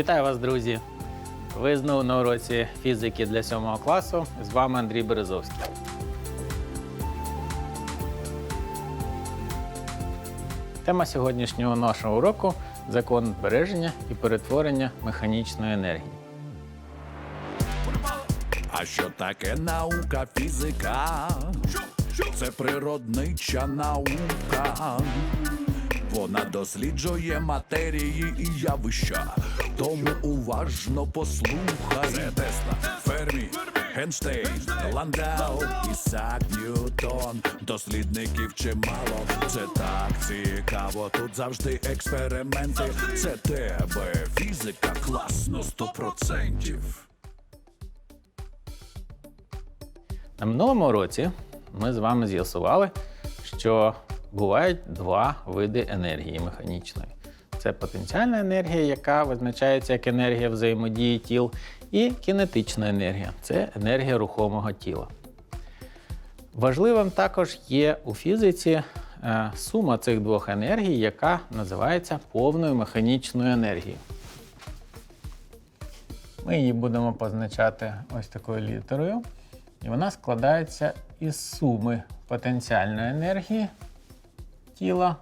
Вітаю вас, друзі! Ви знову на уроці фізики для 7 класу. З вами Андрій Березовський. Тема сьогоднішнього нашого уроку закон збереження і перетворення механічної енергії. А що таке наука фізика? Це природнича наука. Вона досліджує матерії і явища. Тому уважно послухай. Це Тесла, Фермі, Генштейн, Ландау, Ісак Ньютон. Дослідників чимало. Це так цікаво. Тут завжди експерименти. Це тебе фізика класно сто процентів. На минулому році ми з вами з'ясували, що бувають два види енергії механічної. Це потенціальна енергія, яка визначається як енергія взаємодії тіл, і кінетична енергія це енергія рухомого тіла. Важливим також є у фізиці е, сума цих двох енергій, яка називається повною механічною енергією. Ми її будемо позначати ось такою літерою. І вона складається із суми потенціальної енергії тіла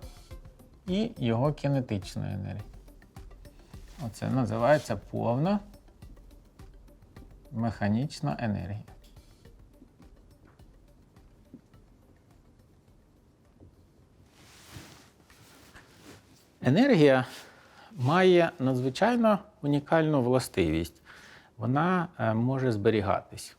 і його кінетичної енергії. Оце називається повна механічна енергія. Енергія має надзвичайно унікальну властивість. Вона е, може зберігатись.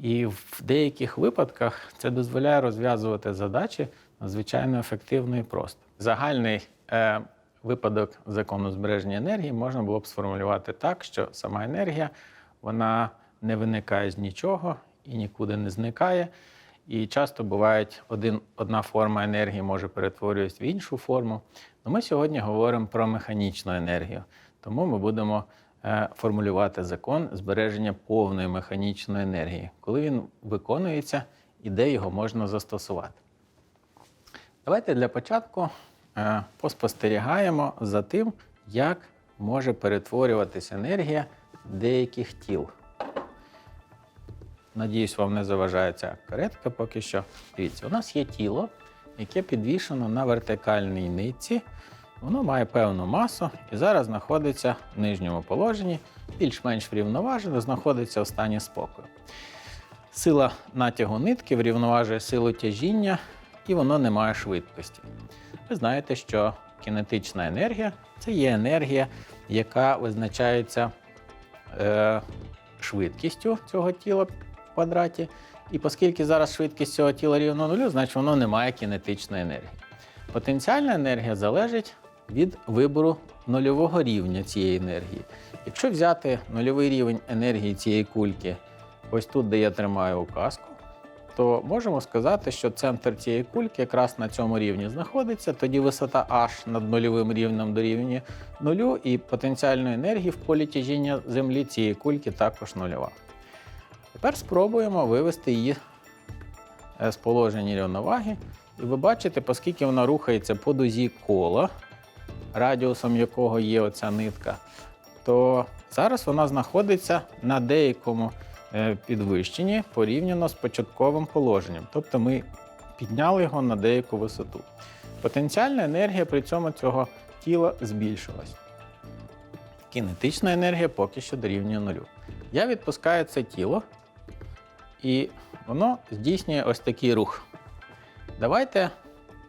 І в деяких випадках це дозволяє розв'язувати задачі надзвичайно ефективно і просто. Загальний е, випадок закону збереження енергії можна було б сформулювати так, що сама енергія вона не виникає з нічого і нікуди не зникає. І часто бувають один, одна форма енергії може перетворюватися в іншу форму. Но ми сьогодні говоримо про механічну енергію, тому ми будемо е, формулювати закон збереження повної механічної енергії, коли він виконується і де його можна застосувати. Давайте для початку поспостерігаємо за тим, як може перетворюватися енергія деяких тіл. Надіюсь, вам не заважає ця каретка поки що. Дивіться, у нас є тіло, яке підвішено на вертикальній нитці. Воно має певну масу і зараз знаходиться в нижньому положенні, більш-менш врівноважено, знаходиться в стані спокою. Сила натягу нитки врівноважує силу тяжіння, і воно не має швидкості. Ви знаєте, що кінетична енергія це є енергія, яка визначається е, швидкістю цього тіла в квадраті. І оскільки зараз швидкість цього тіла рівна нулю, значить воно не має кінетичної енергії. Потенціальна енергія залежить від вибору нульового рівня цієї енергії. Якщо взяти нульовий рівень енергії цієї кульки, ось тут, де я тримаю указку, то можемо сказати, що центр цієї кульки якраз на цьому рівні знаходиться. Тоді висота H над нульовим рівнем дорівнює нулю, і потенціальної енергії в полі тяжіння Землі цієї кульки також нульова. Тепер спробуємо вивести її е, з положення рівноваги. І ви бачите, оскільки вона рухається по дузі кола, радіусом якого є оця нитка, то зараз вона знаходиться на деякому е, підвищенні порівняно з початковим положенням. Тобто ми підняли його на деяку висоту. Потенціальна енергія при цьому цього тіла збільшилась. Кінетична енергія поки що дорівнює нулю. Я відпускаю це тіло, і воно здійснює ось такий рух. Давайте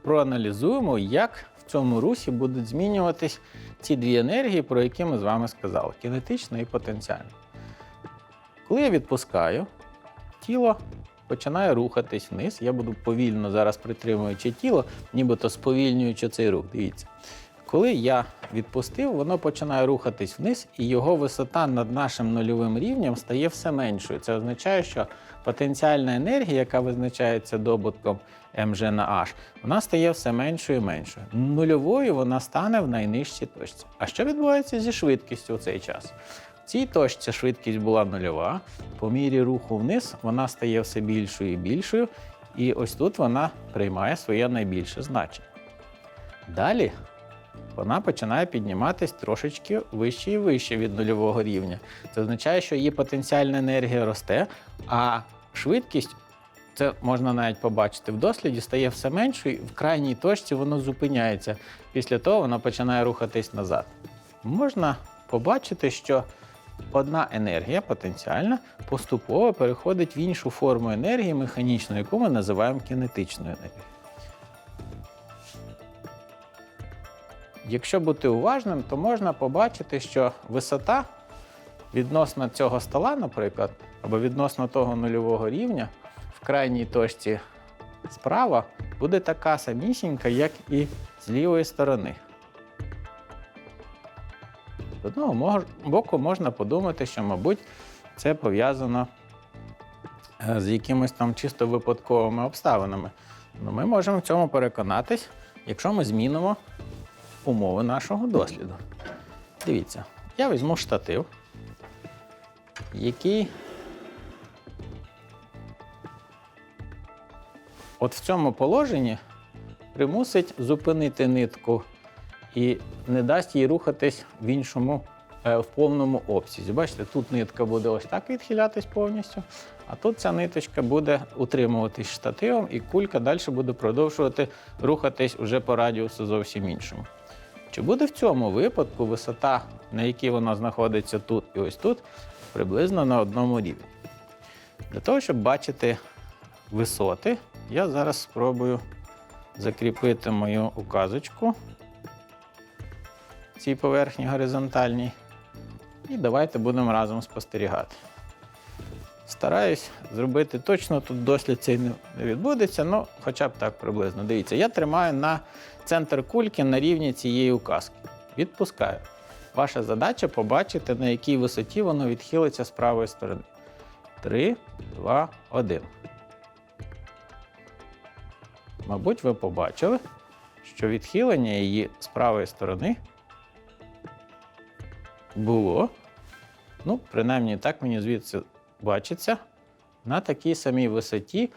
проаналізуємо, як в цьому русі будуть змінюватись ці дві енергії, про які ми з вами сказали: кінетична і потенціальна. Коли я відпускаю, тіло починає рухатись вниз. Я буду повільно зараз притримуючи тіло, нібито сповільнюючи цей рух. Дивіться. Коли я відпустив, воно починає рухатись вниз, і його висота над нашим нульовим рівнем стає все меншою. Це означає, що потенціальна енергія, яка визначається добутком МЖ на H, вона стає все меншою і меншою. Нульовою вона стане в найнижчій точці. А що відбувається зі швидкістю у цей час? Цій точці швидкість була нульова. По мірі руху вниз вона стає все більшою і більшою, і ось тут вона приймає своє найбільше значення. Далі вона починає підніматись трошечки вище і вище від нульового рівня. Це означає, що її потенціальна енергія росте, а швидкість, це можна навіть побачити в досліді, стає все меншою, і в крайній точці воно зупиняється. Після того воно починає рухатись назад. Можна побачити, що одна енергія потенціальна поступово переходить в іншу форму енергії механічну, яку ми називаємо кінетичною енергією. Якщо бути уважним, то можна побачити, що висота відносно цього стола, наприклад, або відносно того нульового рівня в крайній точці справа буде така самісінька, як і з лівої сторони. З одного мож- боку можна подумати, що, мабуть, це пов'язано е, з якимись там чисто випадковими обставинами. Ну, ми можемо в цьому переконатись, якщо ми змінимо умови нашого досліду. Дивіться, я візьму штатив, який от в цьому положенні примусить зупинити нитку і не дасть їй рухатись в іншому, е, в повному обсязі. Бачите, тут нитка буде ось так відхилятись повністю, а тут ця ниточка буде утримуватись штативом, і кулька далі буде продовжувати рухатись уже по радіусу зовсім іншому. Чи буде в цьому випадку висота, на якій вона знаходиться тут і ось тут, приблизно на одному рівні? Для того, щоб бачити висоти, я зараз спробую закріпити мою указочку цій поверхні горизонтальній. І давайте будемо разом спостерігати. Стараюсь зробити точно, тут дослід цей не відбудеться, але хоча б так приблизно. Дивіться, я тримаю на центр кульки на рівні цієї указки. Відпускаю. Ваша задача побачити, на якій висоті воно відхилиться з правої сторони. 3, 2, 1. Мабуть, ви побачили, що відхилення її з правої сторони було, ну, принаймні так мені звідси бачиться, на такій самій висоті,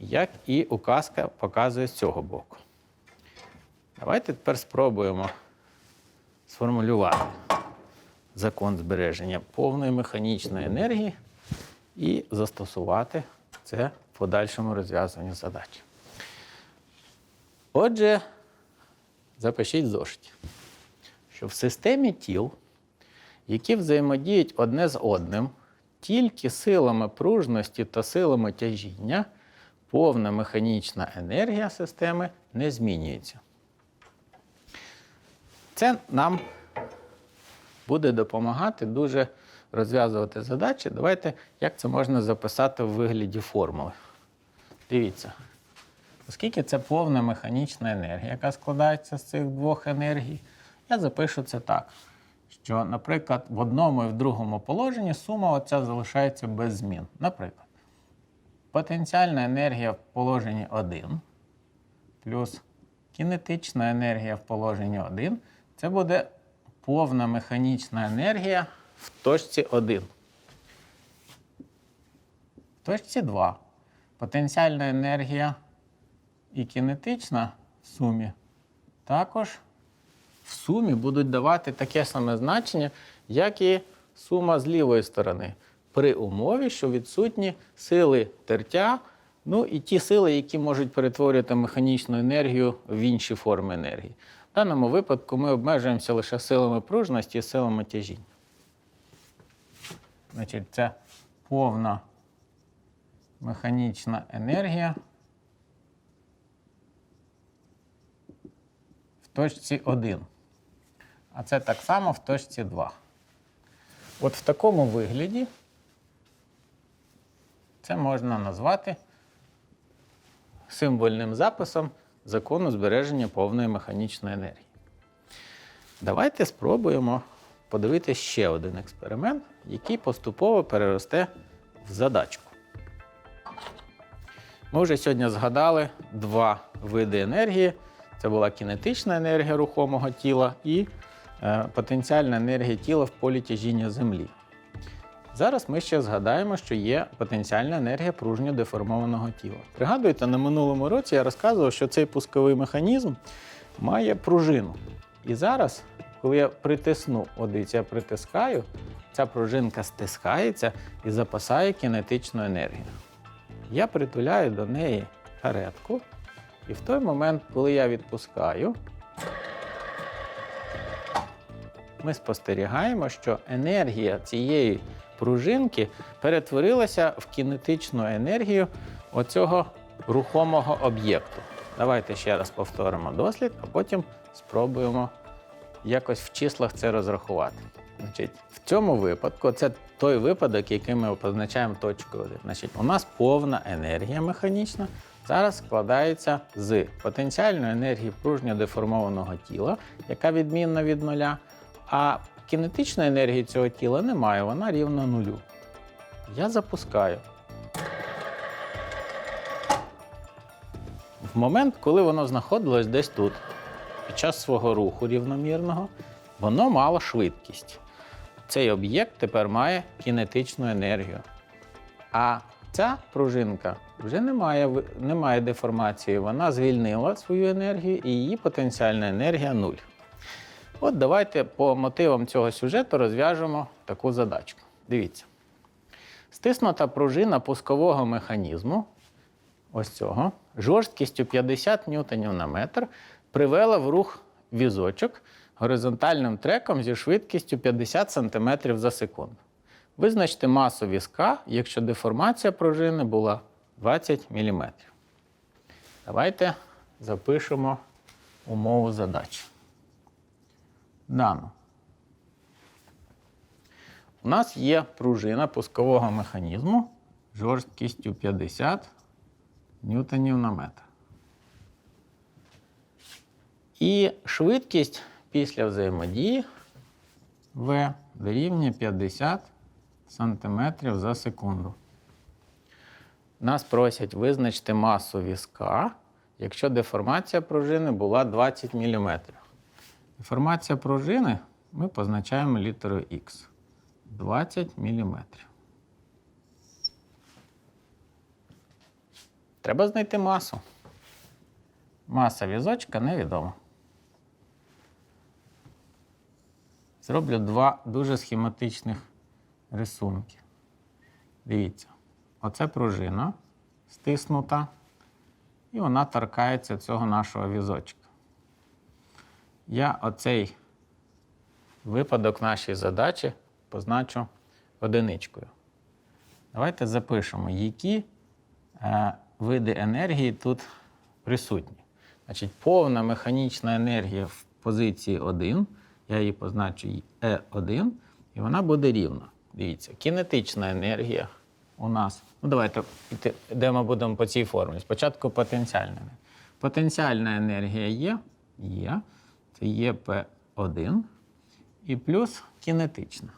як і указка показує з цього боку. Давайте тепер спробуємо сформулювати закон збереження повної механічної енергії і застосувати це в подальшому розв'язанні задач. Отже, запишіть зошиті, що в системі тіл, які взаємодіють одне з одним, тільки силами пружності та силами тяжіння, повна механічна енергія системи не змінюється. Це нам буде допомагати дуже розв'язувати задачі. Давайте, як це можна записати в вигляді формули. Дивіться, оскільки це повна механічна енергія, яка складається з цих двох енергій, я запишу це так, що, наприклад, в одному і в другому положенні сума оця залишається без змін. Наприклад, потенціальна енергія в положенні 1 плюс кінетична енергія в положенні 1 це буде повна механічна енергія в точці 1. В точці 2 потенціальна енергія і кінетична в сумі також в сумі будуть давати таке саме значення, як і сума з лівої сторони, при умові, що відсутні сили тертя, ну і ті сили, які можуть перетворювати механічну енергію в інші форми енергії. В даному випадку ми обмежуємося лише силами пружності і силами тяжіння. Значить, це повна механічна енергія в точці 1. А це так само в точці 2. От в такому вигляді це можна назвати символьним записом закону збереження повної механічної енергії. Давайте спробуємо подивитися ще один експеримент, який поступово переросте в задачку. Ми вже сьогодні згадали два види енергії. Це була кінетична енергія рухомого тіла і потенціальна енергія тіла в полі тяжіння Землі. Зараз ми ще згадаємо, що є потенціальна енергія пружньо деформованого тіла. Пригадуєте, на минулому році я розказував, що цей пусковий механізм має пружину. І зараз, коли я притисну, дивіться, я притискаю, ця пружинка стискається і запасає кінетичну енергію. Я притуляю до неї каретку, і в той момент, коли я відпускаю, ми спостерігаємо, що енергія цієї пружинки перетворилася в кінетичну енергію оцього рухомого об'єкту. Давайте ще раз повторимо дослід, а потім спробуємо якось в числах це розрахувати. Значить, в цьому випадку це той випадок, який ми позначаємо точкою 1. Значить, у нас повна енергія механічна зараз складається з потенціальної енергії пружньо деформованого тіла, яка відмінна від нуля, а кінетичної енергії цього тіла немає, вона рівна нулю. Я запускаю. В момент, коли воно знаходилось десь тут, під час свого руху рівномірного, воно мало швидкість. Цей об'єкт тепер має кінетичну енергію. А ця пружинка вже не має, не має деформації, вона звільнила свою енергію і її потенціальна енергія нуль. От давайте по мотивам цього сюжету розв'яжемо таку задачку. Дивіться. Стиснута пружина пускового механізму, ось цього, жорсткістю 50 ньютонів на метр, привела в рух візочок горизонтальним треком зі швидкістю 50 см за секунду. Визначте масу візка, якщо деформація пружини була 20 мм. Давайте запишемо умову задачі. Дано. У нас є пружина пускового механізму жорсткістю 50 ньютонів на метр. І швидкість після взаємодії В дорівнює 50 см за секунду. Нас просять визначити масу візка, якщо деформація пружини була 20 мм. Деформація пружини ми позначаємо літерою Х. 20 мм. Треба знайти масу. Маса візочка невідома. Зроблю два дуже схематичних рисунки. Дивіться, оце пружина стиснута, і вона торкається цього нашого візочка. Я оцей випадок нашої задачі позначу одиничкою. Давайте запишемо, які е, види енергії тут присутні. Значить, повна механічна енергія в позиції 1, я її позначу E1, і вона буде рівна. Дивіться, кінетична енергія у нас. Ну, давайте де ми будемо по цій формулі. Спочатку потенціальна. енергія. Потенціальна енергія є, є. Це є P1 і плюс кінетична.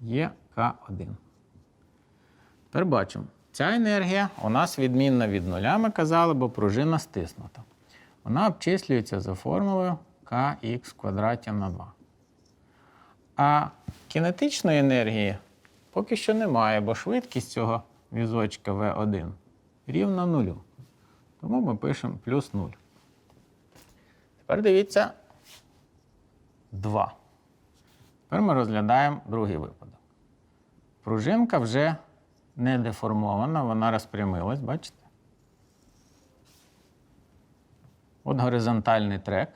Є К1. Тепер бачимо, ця енергія у нас відмінна від нуля, ми казали, бо пружина стиснута. Вона обчислюється за формулою kx в квадраті на 2. А кінетичної енергії поки що немає, бо швидкість цього візочка V1 рівна нулю. Тому ми пишемо плюс 0. Тепер дивіться 2. Тепер ми розглядаємо другий випадок. Пружинка вже не деформована, вона розпрямилась, бачите? От горизонтальний трек.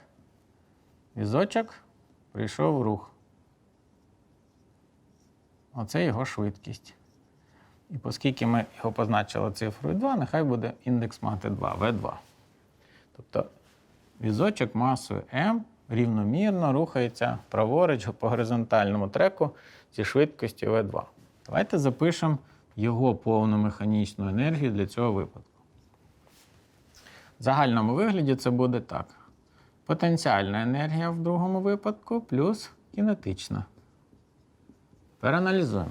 Візочок прийшов в рух. Оце його швидкість. І оскільки ми його позначили цифрою 2, нехай буде індекс мати 2, V2. Тобто візочок масою m рівномірно рухається праворуч по горизонтальному треку зі швидкістю V2. Давайте запишемо його повну механічну енергію для цього випадку. В загальному вигляді це буде так. Потенціальна енергія в другому випадку плюс кінетична. Переаналізуємо.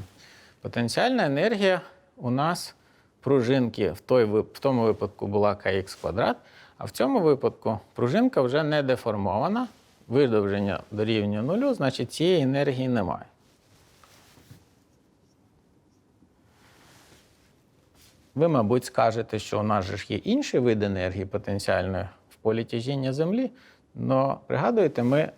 Потенціальна енергія у нас пружинки в, той, в тому випадку була kx квадрат, а в цьому випадку пружинка вже не деформована, видовження дорівнює нулю, значить цієї енергії немає. Ви, мабуть, скажете, що у нас же ж є інші види енергії потенціальної в полі тяжіння Землі. Но пригадуєте, ми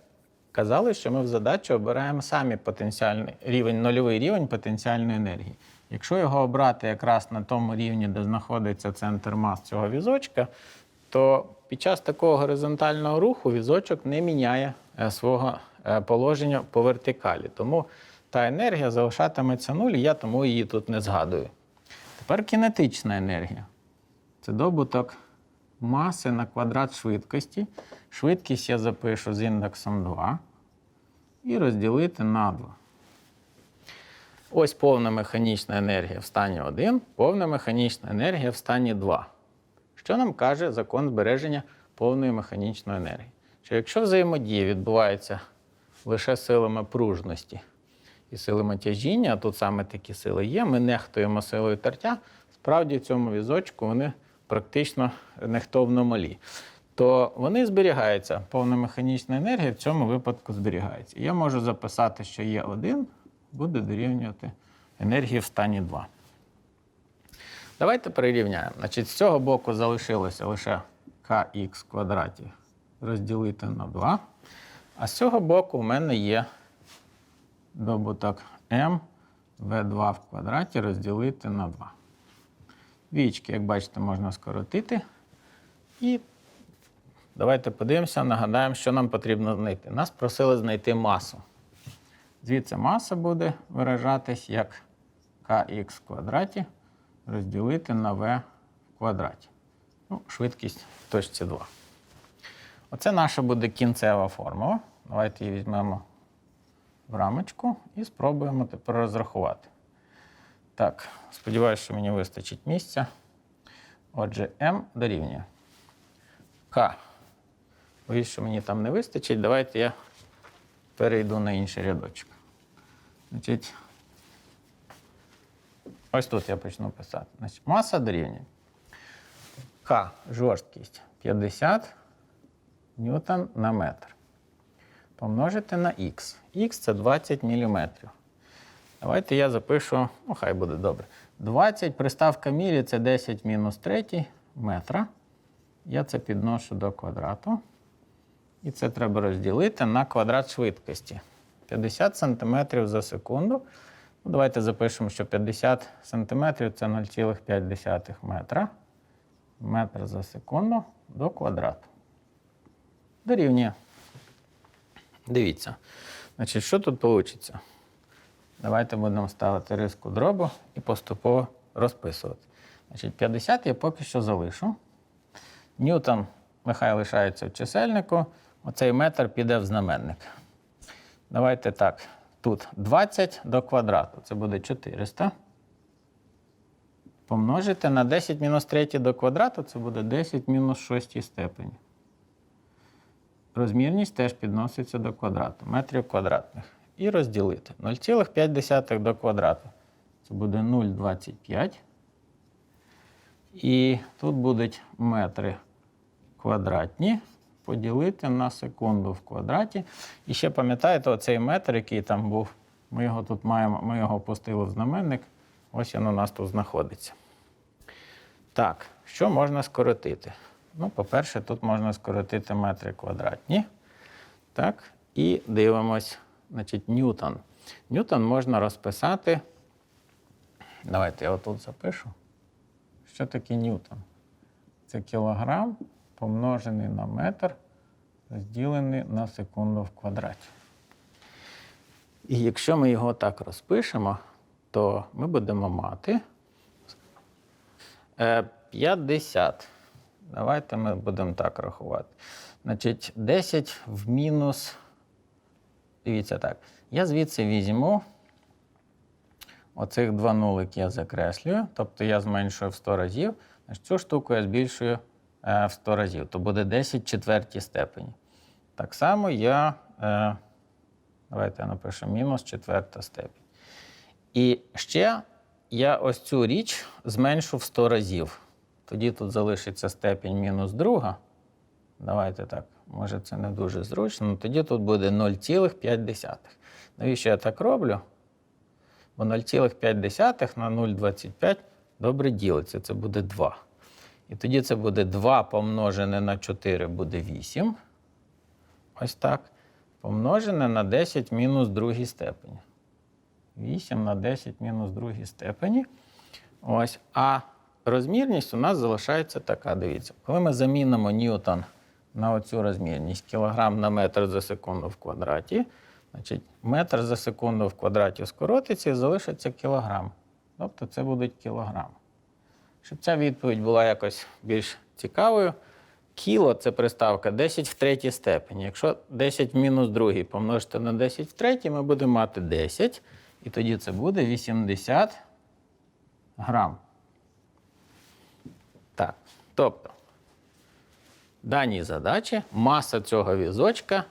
казали, що ми в задачі обираємо самі потенціальний рівень, нульовий рівень потенціальної енергії. Якщо його обрати якраз на тому рівні, де знаходиться центр мас цього візочка, то під час такого горизонтального руху візочок не міняє е, свого е, положення по вертикалі. Тому та енергія залишатиметься нуль, я тому її тут не згадую. Тепер кінетична енергія. Це добуток маси на квадрат швидкості. Швидкість я запишу з індексом 2 і розділити на 2. Ось повна механічна енергія в стані 1, повна механічна енергія в стані 2. Що нам каже закон збереження повної механічної енергії? Що якщо взаємодія відбувається лише силами пружності і силами тяжіння, а тут саме такі сили є, ми нехтуємо силою тертя, справді в цьому візочку вони практично нехтовно малі. То вони зберігаються, повна механічна енергія в цьому випадку зберігається. Я можу записати, що є 1 буде дорівнювати енергії в стані 2. Давайте перерівняємо. Значить, з цього боку залишилося лише в квадраті розділити на 2. А з цього боку в мене є добуток m v2 в квадраті розділити на 2. Двічки, як бачите, можна скоротити. І давайте подивимося, нагадаємо, що нам потрібно знайти. Нас просили знайти масу. Звідси маса буде виражатись як kx в квадраті розділити на v в квадраті. Ну, швидкість в точці 2. Оце наша буде кінцева формула. Давайте її візьмемо в рамочку і спробуємо тепер розрахувати. Так, сподіваюся, що мені вистачить місця. Отже, m дорівнює k. Боюсь, що мені там не вистачить. Давайте я перейду на інший рядочок. Значить, ось тут я почну писати. Значить, маса дорівнює. К жорсткість 50 ньютон на метр. Помножити на х. Х це 20 мм. Давайте я запишу, ну хай буде добре. 20 приставка мілі це 10 мінус 3 метра. Я це підношу до квадрату. І це треба розділити на квадрат швидкості. 50 см за секунду. Ну, давайте запишемо, що 50 см це 0,5 метра. Метр за секунду до квадрату. Дорівнює. Дивіться. Значить, що тут вийде? Давайте будемо ставити риску дробу і поступово розписувати. Значить, 50 я поки що залишу. Ньютон нехай лишається в чисельнику. Оцей метр піде в знаменник. Давайте так. Тут 20 до квадрату. Це буде 400. Помножити на 10 мінус 3 до квадрату, це буде 10 мінус 6 степені. Розмірність теж підноситься до квадрату, метрів квадратних. І розділити 0,5 до квадрату. Це буде 0,25. І тут будуть метри квадратні поділити на секунду в квадраті. І ще пам'ятаєте, оцей метр, який там був, ми його тут маємо, ми його опустили в знаменник. Ось він у нас тут знаходиться. Так, що можна скоротити? Ну, по-перше, тут можна скоротити метри квадратні. Так, і дивимось, значить, ньютон. Ньютон можна розписати. Давайте я отут запишу. Що таке ньютон? Це кілограм помножений на метр, розділений на секунду в квадраті. І якщо ми його так розпишемо, то ми будемо мати е, 50. Давайте ми будемо так рахувати. Значить, 10 в мінус. Дивіться так. Я звідси візьму оцих два нулики я закреслюю, тобто я зменшую в 100 разів. Значить, цю штуку я збільшую е, в 100 разів, то буде 10 четвертій степені. Так само я, е, давайте я напишу мінус четверта степень. І ще я ось цю річ зменшу в 100 разів. Тоді тут залишиться степень мінус друга. Давайте так, може це не дуже зручно, тоді тут буде 0,5. Навіщо я так роблю? Бо 0,5 на 0,25 добре ділиться, це буде 2. І тоді це буде 2 помножене на 4 буде 8. ось так, помножене на 10 мінус другій степені. 8 на 10 мінус другій степені. Ось. А розмірність у нас залишається така. Дивіться, коли ми замінимо ньютон на оцю розмірність кілограм на метр за секунду в квадраті, значить метр за секунду в квадраті скоротиться і залишиться кілограм. Тобто це будуть кілограми. Щоб ця відповідь була якось більш цікавою, кіло це приставка 10 в третій степені. Якщо 10 мінус другий помножити на 10 в третій, ми будемо мати 10, і тоді це буде 80 грам. Так, тобто, даній задачі маса цього візочка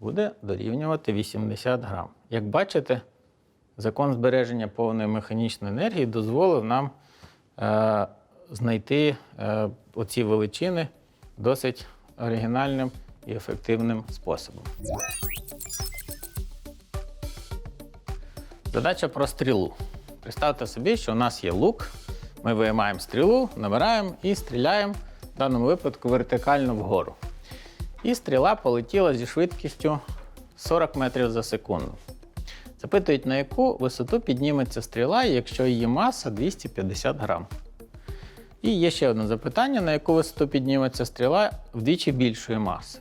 буде дорівнювати 80 грам. Як бачите, закон збереження повної механічної енергії дозволив нам е, знайти е, оці величини досить оригінальним і ефективним способом. Задача про стрілу. Представте собі, що у нас є лук. Ми виймаємо стрілу, набираємо і стріляємо в даному випадку вертикально вгору. І стріла полетіла зі швидкістю 40 метрів за секунду. Запитують, на яку висоту підніметься стріла, якщо її маса 250 грам. І є ще одне запитання: на яку висоту підніметься стріла вдвічі більшої маси.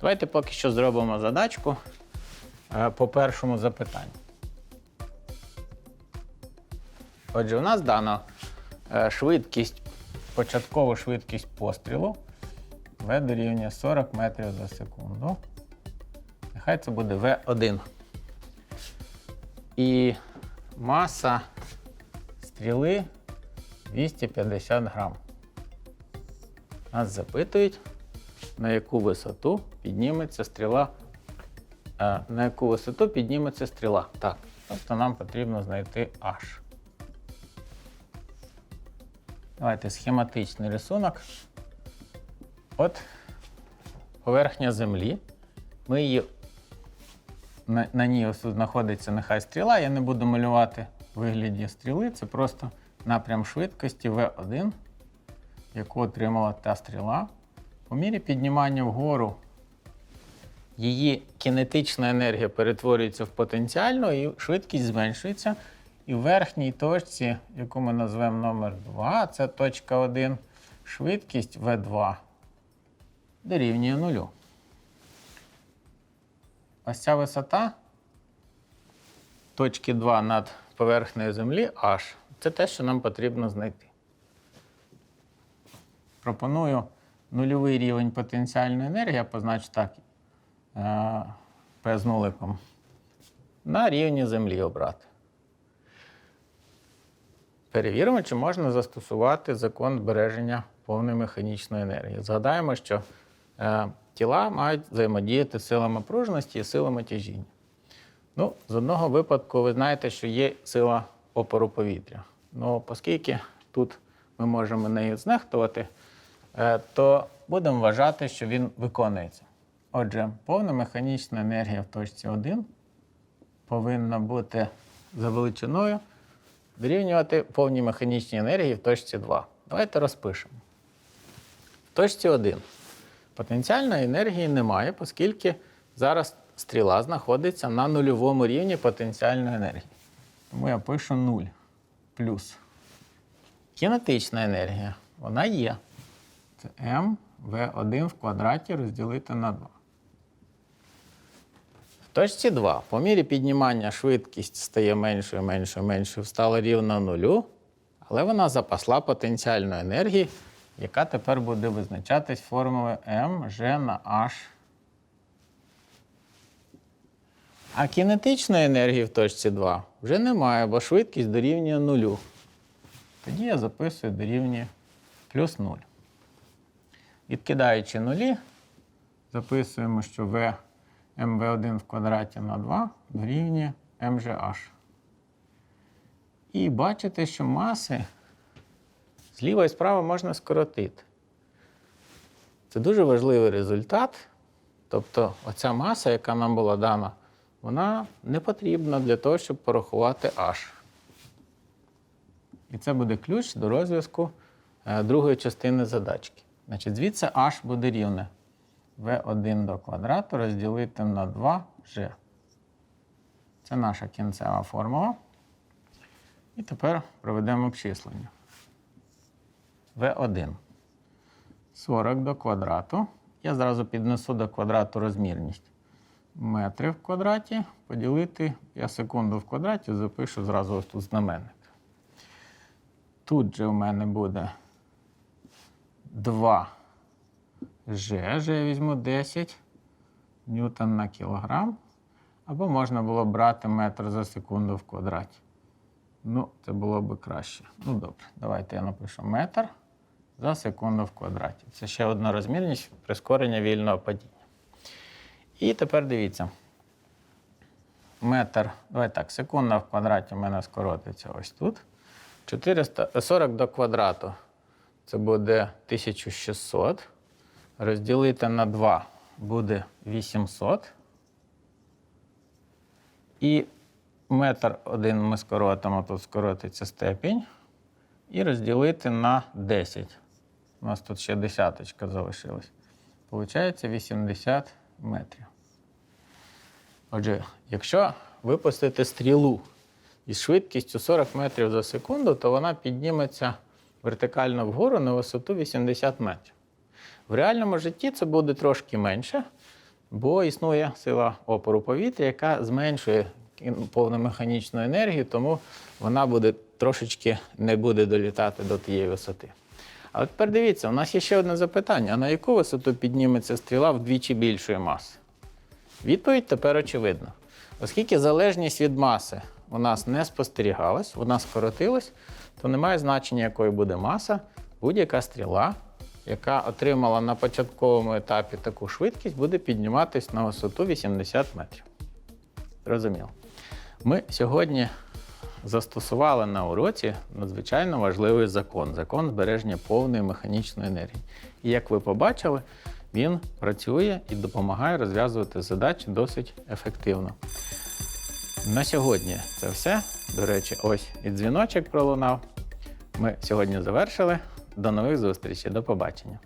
Давайте поки що зробимо задачку е, по першому запитанню. Отже, у нас дана е, швидкість, початкова швидкість пострілу V дорівнює 40 метрів за секунду. Нехай це буде V1. І маса стріли 250 грам. Нас запитують, на яку висоту підніметься стріла. е, На яку висоту підніметься стріла. Так, тобто нам потрібно знайти H. Давайте схематичний рисунок. От поверхня землі. Ми її на, на ній знаходиться нехай стріла. Я не буду малювати вигляді стріли. Це просто напрям швидкості V1, яку отримала та стріла. По мірі піднімання вгору її кінетична енергія перетворюється в потенціальну і швидкість зменшується. І в верхній точці, яку ми назвемо номер 2, це точка 1, швидкість V2 дорівнює нулю. Ось ця висота точки 2 над поверхнею Землі H. Це те, що нам потрібно знайти. Пропоную нульовий рівень потенціальної енергії, я позначу так е, P з нуликом, на рівні Землі обрати. Перевіримо, чи можна застосувати закон збереження повної механічної енергії. Згадаємо, що е, тіла мають взаємодіяти силами пружності і силами тяжіння. Ну, з одного випадку, ви знаєте, що є сила опору повітря. Ну, оскільки тут ми можемо нею знехтувати, е, то будемо вважати, що він виконується. Отже, повна механічна енергія в точці 1 повинна бути за величиною дорівнювати повній механічній енергії в точці 2. Давайте розпишемо. В точці 1 потенціальної енергії немає, оскільки зараз стріла знаходиться на нульовому рівні потенціальної енергії. Тому я пишу 0 плюс. Кінетична енергія, вона є. Це m v1 в квадраті розділити на 2. В точці 2 по мірі піднімання швидкість стає меншою, меншою, меншою, стала рівна нулю, але вона запасла потенціальну енергію, яка тепер буде визначатись формулою mg на h. А кінетичної енергії в точці 2 вже немає, бо швидкість дорівнює нулю. Тоді я записую дорівнює плюс 0. Відкидаючи нулі, записуємо, що v mv1 в квадраті на 2 дорівнює mgh. І бачите, що маси зліва і справа можна скоротити. Це дуже важливий результат. Тобто, оця маса, яка нам була дана, вона не потрібна для того, щоб порахувати h. І це буде ключ до розв'язку е, другої частини задачки. Значить, звідси h буде рівне v1 до квадрату розділити на 2g. Це наша кінцева формула. І тепер проведемо обчислення. v1. 40 до квадрату. Я зразу піднесу до квадрату розмірність. Метри в квадраті поділити. Я секунду в квадраті запишу зразу ось тут знаменник. Тут же в мене буде 2 G, G я візьму 10 ньютон на кілограм. Або можна було брати метр за секунду в квадраті. Ну, це було би краще. Ну, добре, давайте я напишу метр за секунду в квадраті. Це ще одна розмірність прискорення вільного падіння. І тепер дивіться. Метр, давай так, секунда в квадраті в мене скоротиться ось тут. 400, 40 до квадрату це буде 1600. Розділити на 2 буде 800. І метр один ми скоротимо, тут скоротиться степінь. І розділити на 10. У нас тут ще десяточка залишилась. Получається 80 метрів. Отже, якщо випустити стрілу із швидкістю 40 метрів за секунду, то вона підніметься вертикально вгору на висоту 80 метрів. В реальному житті це буде трошки менше, бо існує сила опору повітря, яка зменшує кін- повну механічну енергію, тому вона буде трошечки не буде долітати до тієї висоти. Але тепер дивіться, у нас є ще одне запитання: а на яку висоту підніметься стріла вдвічі більшої маси? Відповідь тепер очевидна. Оскільки залежність від маси у нас не спостерігалась, вона скоротилась, то немає значення, якою буде маса. Будь-яка стріла, яка отримала на початковому етапі таку швидкість, буде підніматись на висоту 80 метрів. Зрозуміло. Ми сьогодні застосували на уроці надзвичайно важливий закон закон збереження повної механічної енергії. І як ви побачили, він працює і допомагає розв'язувати задачі досить ефективно. На сьогодні це все. До речі, ось і дзвіночок пролунав. Ми сьогодні завершили. До нових зустрічей. До побачення.